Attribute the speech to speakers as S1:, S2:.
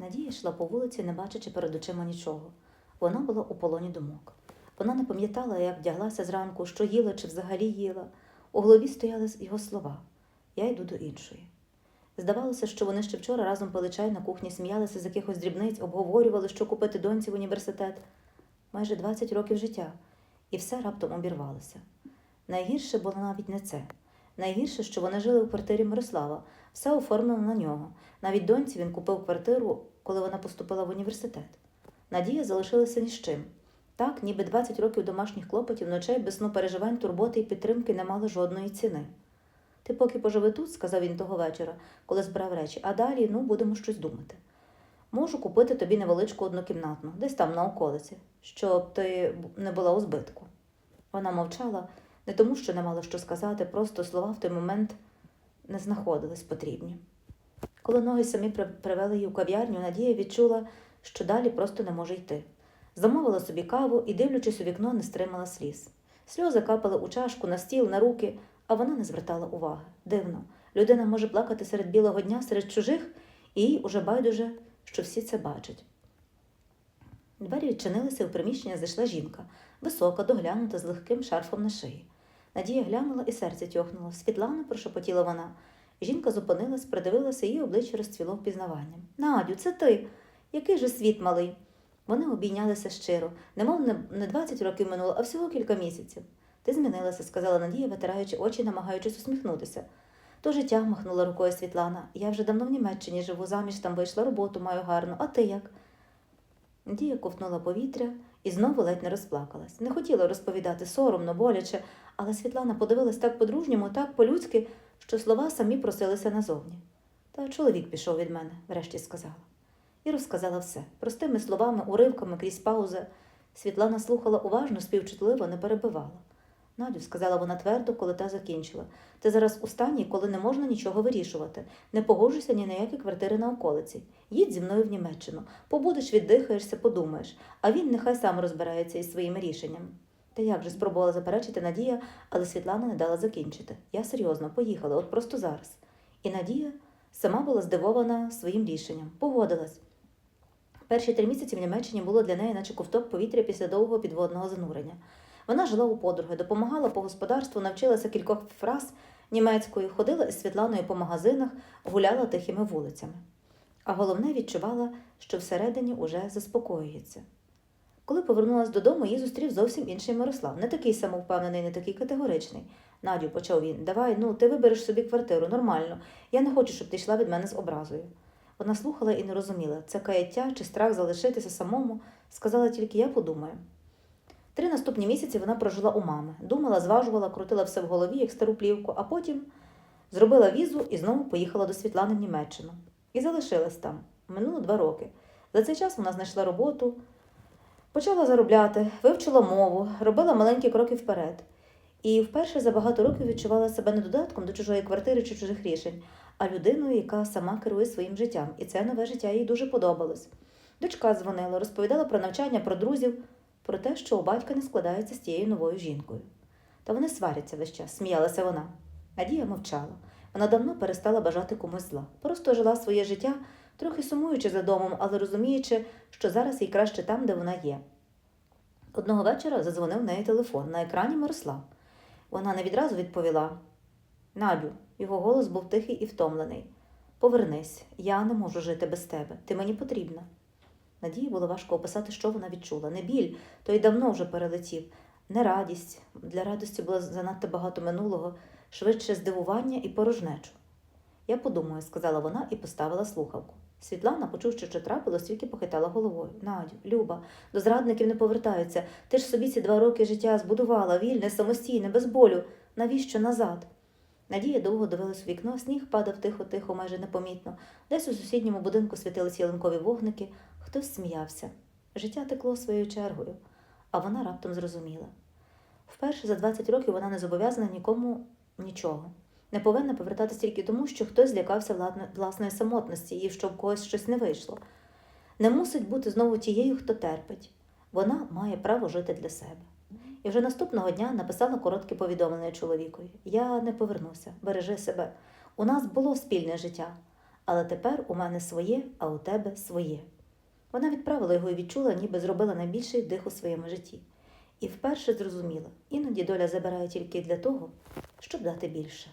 S1: Надія йшла по вулиці, не бачачи перед очима нічого. Вона була у полоні думок. Вона не пам'ятала, як вдяглася зранку, що їла чи взагалі їла. У голові стояли його слова Я йду до іншої. Здавалося, що вони ще вчора разом пили чай на кухні, сміялися з якихось дрібниць, обговорювали, що купити доньці в університет. Майже 20 років життя, і все раптом обірвалося. Найгірше було навіть не це. Найгірше, що вони жили у квартирі Мирослава, все оформлено на нього. Навіть доньці він купив квартиру, коли вона поступила в університет. Надія залишилася ні з чим. Так, ніби 20 років домашніх клопотів, ночей без сну переживань, турботи і підтримки не мали жодної ціни. Ти поки поживи тут, сказав він того вечора, коли збирав речі, а далі ну, будемо щось думати. Можу купити тобі невеличку однокімнатну, десь там на околиці, щоб ти не була у збитку. Вона мовчала не тому, що не мала що сказати, просто слова в той момент не знаходились потрібні. Коли ноги самі при- привели її в кав'ярню, Надія відчула, що далі просто не може йти. Замовила собі каву і, дивлячись у вікно, не стримала сліз. Сльози капали у чашку, на стіл, на руки, а вона не звертала уваги. Дивно, людина може плакати серед білого дня, серед чужих, і їй уже байдуже, що всі це бачать. Двері відчинилися, у приміщення зайшла жінка, висока, доглянута, з легким шарфом на шиї. Надія глянула і серце тьохнуло. Світлана, прошепотіла вона. Жінка зупинилась, придивилася, її обличчя розцвіло впізнаванням. Надю, це ти. Який же світ малий? Вони обійнялися щиро, немов не- не 20 років минуло, а всього кілька місяців. Ти змінилася, сказала Надія, витираючи очі, намагаючись усміхнутися. То життя махнула рукою Світлана. Я вже давно в Німеччині живу, заміж там вийшла, роботу маю гарну. А ти як? Надія ковтнула повітря і знову ледь не розплакалась. Не хотіла розповідати соромно, боляче, але Світлана подивилась так по-дружньому, так по-людськи, що слова самі просилися назовні. Та чоловік пішов від мене, врешті сказала. І розказала все, простими словами, уривками крізь паузи. Світлана слухала уважно, співчутливо, не перебивала. Надю, сказала вона твердо, коли та закінчила. Ти зараз у стані, коли не можна нічого вирішувати. Не погоджуйся ні на які квартири на околиці. Їдь зі мною в Німеччину. Побудеш, віддихаєшся, подумаєш, а він нехай сам розбирається із своїми рішеннями. Та як же спробувала заперечити Надія, але Світлана не дала закінчити. Я серйозно поїхала, от просто зараз. І Надія сама була здивована своїм рішенням, погодилась. Перші три місяці в Німеччині було для неї, наче ковток повітря після довгого підводного занурення. Вона жила у подруги, допомагала по господарству, навчилася кількох фраз німецької, ходила із Світланою по магазинах, гуляла тихими вулицями. А головне відчувала, що всередині уже заспокоюється. Коли повернулася додому, її зустрів зовсім інший Мирослав, не такий самовпевнений, не такий категоричний. Надю, почав він, давай, ну, ти вибереш собі квартиру, нормально. Я не хочу, щоб ти йшла від мене з образою. Вона слухала і не розуміла, це каяття чи страх залишитися самому, сказала тільки я подумаю. Наступні місяці вона прожила у мами, думала, зважувала, крутила все в голові, як стару плівку, а потім зробила візу і знову поїхала до Світлани в Німеччину. І залишилась там. Минуло два роки. За цей час вона знайшла роботу, почала заробляти, вивчила мову, робила маленькі кроки вперед. І вперше за багато років відчувала себе не додатком до чужої квартири чи чужих рішень, а людиною, яка сама керує своїм життям. І це нове життя їй дуже подобалось. Дочка дзвонила, розповідала про навчання, про друзів, про те, що у батька не складається з тією новою жінкою. Та вони сваряться весь час, сміялася вона. Надія мовчала. Вона давно перестала бажати комусь зла. Просто жила своє життя, трохи сумуючи за домом, але розуміючи, що зараз їй краще там, де вона є. Одного вечора задзвонив в неї телефон на екрані Мирослав. Вона не відразу відповіла: Надю, його голос був тихий і втомлений. Повернись, я не можу жити без тебе. Ти мені потрібна. Надії було важко описати, що вона відчула. Не біль, той давно вже перелетів, не радість. Для радості було занадто багато минулого, швидше здивування і порожнечу. Я подумаю, сказала вона і поставила слухавку. Світлана, почувши, що трапилось, тільки похитала головою. Надю, Люба, до зрадників не повертаються. Ти ж собі ці два роки життя збудувала, вільне, самостійне, без болю. Навіщо назад? Надія довго дивилась у вікно, сніг падав тихо-тихо, майже непомітно. Десь у сусідньому будинку світилися ялинкові вогники, хтось сміявся. Життя текло своєю чергою, а вона раптом зрозуміла. Вперше за 20 років вона не зобов'язана нікому нічого. Не повинна повертатися тільки тому, що хтось злякався власної самотності і щоб в когось щось не вийшло. Не мусить бути знову тією, хто терпить. Вона має право жити для себе. І вже наступного дня написала коротке повідомлення чоловікові: Я не повернуся, бережи себе. У нас було спільне життя, але тепер у мене своє, а у тебе своє. Вона відправила його і відчула, ніби зробила найбільший вдих у своєму житті. І вперше зрозуміла, іноді доля забирає тільки для того, щоб дати більше.